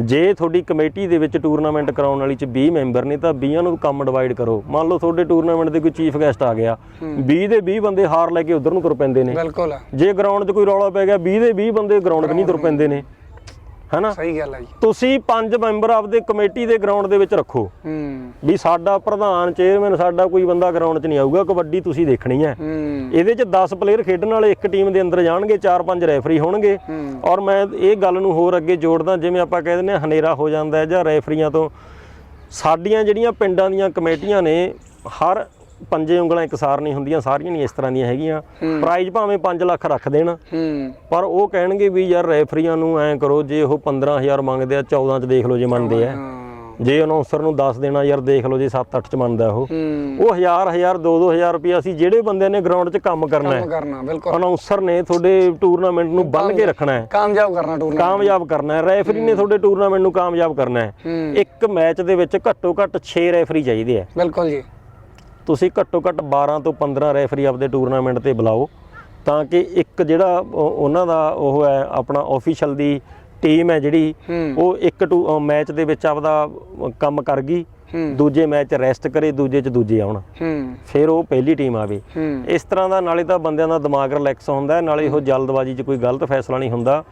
ਜੇ ਤੁਹਾਡੀ ਕਮੇਟੀ ਦੇ ਵਿੱਚ ਟੂਰਨਾਮੈਂਟ ਕਰਾਉਣ ਵਾਲੀ ਚ 20 ਮੈਂਬਰ ਨੇ ਤਾਂ 20 ਨੂੰ ਕੰਮ ਡਿਵਾਈਡ ਕਰੋ। ਮੰਨ ਲਓ ਤੁਹਾਡੇ ਟੂਰਨਾਮੈਂਟ ਦੇ ਕੋਈ ਚੀਫ ਗੈਸਟ ਆ ਗਿਆ। 20 ਦੇ 20 ਬੰਦੇ ਹਾਰ ਲੈ ਕੇ ਉਧਰ ਨੂੰ ਤੁਰ ਪੈਂਦੇ ਨੇ। ਬਿਲਕੁਲ। ਜੇ ਗਰਾਊਂਡ 'ਚ ਕੋਈ ਰੌਲਾ ਪੈ ਗਿਆ 20 ਦੇ 20 ਬੰਦੇ ਗਰਾਊਂਡ 'ਤੇ ਨਹੀਂ ਤੁਰ ਪੈਂਦੇ ਨੇ। ਹੈਨਾ? ਸਹੀ ਗੱਲ ਹੈ ਜੀ। ਤੁਸੀਂ ਪੰਜ ਮੈਂਬਰ ਆਪਦੇ ਕਮੇਟੀ ਦੇ ਗਰਾਊਂਡ ਦੇ ਵਿੱਚ ਰੱਖੋ। ਹੂੰ। ਵੀ ਸਾਡਾ ਪ੍ਰਧਾਨ ਚੇਅਰਮੈਨ ਸਾਡਾ ਕੋਈ ਬੰਦਾ ਗਰਾਊਂਡ 'ਚ ਨਹੀਂ ਆਊਗਾ ਕਬੱਡੀ ਤੁਸੀਂ ਦੇਖਣੀ ਹੈ। ਹੂੰ। ਇਹਦੇ 'ਚ 10 ਪਲੇਅਰ ਖੇਡਣ ਵਾਲੇ ਇੱਕ ਟੀਮ ਦੇ ਅੰਦਰ ਜਾਣਗੇ 4-5 ਰੈਫਰੀ ਹੋਣਗੇ। ਔਰ ਮੈਂ ਇਹ ਗੱਲ ਨੂੰ ਹੋਰ ਅੱਗੇ ਜੋੜਦਾ ਜਿਵੇਂ ਆਪਾਂ ਕਹਿ ਦਿੰਦੇ ਹਾਂ ਹਨੇਰਾ ਹੋ ਜਾਂਦਾ ਹੈ ਜਾਂ ਰੈਫਰੀਆਂ ਤੋਂ ਸਾਡੀਆਂ ਜਿਹੜੀਆਂ ਪਿੰਡਾਂ ਦੀਆਂ ਕਮੇਟੀਆਂ ਨੇ ਹਰ ਪੰਜੇ ਉਂਗਲਾਂ ਇੱਕਸਾਰ ਨਹੀਂ ਹੁੰਦੀਆਂ ਸਾਰੀਆਂ ਨਹੀਂ ਇਸ ਤਰ੍ਹਾਂ ਦੀਆਂ ਹੈਗੀਆਂ। ਪ੍ਰਾਈਜ਼ ਭਾਵੇਂ 5 ਲੱਖ ਰੱਖ ਦੇਣ। ਪਰ ਉਹ ਕਹਿਣਗੇ ਵੀ ਯਾਰ ਰੈਫਰੀਆਂ ਨੂੰ ਐਂ ਕਰੋ ਜੇ ਉਹ 15000 ਮੰਗਦੇ ਆ 14 ਚ ਦੇਖ ਲਓ ਜੇ ਮੰਨਦੇ ਆ। ਜੇ ਅਨਾਉਂਸਰ ਨੂੰ ਦੱਸ ਦੇਣਾ ਯਾਰ ਦੇਖ ਲਓ ਜੇ 7-8 ਚ ਮੰਨਦਾ ਉਹ। ਉਹ 1000 1000 2-2000 ਰੁਪਏ ਅਸੀਂ ਜਿਹੜੇ ਬੰਦੇ ਨੇ ਗਰਾਊਂਡ 'ਚ ਕੰਮ ਕਰਨਾ ਕੰਮ ਹੈ ਕਰਨਾ ਬਿਲਕੁਲ। ਅਨਾਉਂਸਰ ਨੇ ਤੁਹਾਡੇ ਟੂਰਨਾਮੈਂਟ ਨੂੰ ਬੰਨ ਕੇ ਰੱਖਣਾ ਹੈ। ਕਾਮਯਾਬ ਕਰਨਾ ਟੂਰਨਾਮੈਂਟ ਕਾਮਯਾਬ ਕਰਨਾ ਹੈ। ਰੈਫਰੀ ਨੇ ਤੁਹਾਡੇ ਟੂਰਨਾਮੈਂਟ ਨੂੰ ਕਾਮਯਾਬ ਕਰਨਾ ਹੂੰ। ਇੱਕ ਮੈਚ ਦੇ ਵਿੱਚ ਘੱਟੋ ਘੱਟ 6 ਰੈਫਰੀ ਚਾਹੀਦੇ ਆ। ਬਿਲਕੁਲ ਜੀ। ਤੁਸੀਂ ਘੱਟੋ ਘੱਟ 12 ਤੋਂ 15 ਰੈਫਰੀ ਆਪਦੇ ਟੂਰਨਾਮੈਂਟ ਤੇ ਬੁਲਾਓ ਤਾਂ ਕਿ ਇੱਕ ਜਿਹੜਾ ਉਹ- ਉਹਨਾਂ ਦਾ ਉਹ ਹੈ ਆਪਣਾ ਆਫੀਸ਼ੀਅਲ ਦੀ ਟੀਮ ਹੈ ਜਿਹੜੀ ਉਹ ਇੱਕ ਟੂ ਮੈਚ ਦੇ ਵਿੱਚ ਆਪਦਾ ਕੰਮ ਕਰ ਗਈ ਦੂਜੇ ਮੈਚ ਰੈਸਟ ਕਰੇ ਦੂਜੇ ਚ ਦੂਜੇ ਆਉਣ। ਫਿਰ ਉਹ ਪਹਿਲੀ ਟੀਮ ਆਵੇ। ਇਸ ਤਰ੍ਹਾਂ ਦਾ ਨਾਲੇ ਤਾਂ ਬੰਦਿਆਂ ਦਾ ਦਿਮਾਗ ਰਿਲੈਕਸ ਹੁੰਦਾ ਨਾਲੇ ਉਹ ਜਲਦਬਾਜ਼ੀ 'ਚ ਕੋਈ ਗਲਤ ਫੈਸਲਾ ਨਹੀਂ ਹੁੰਦਾ।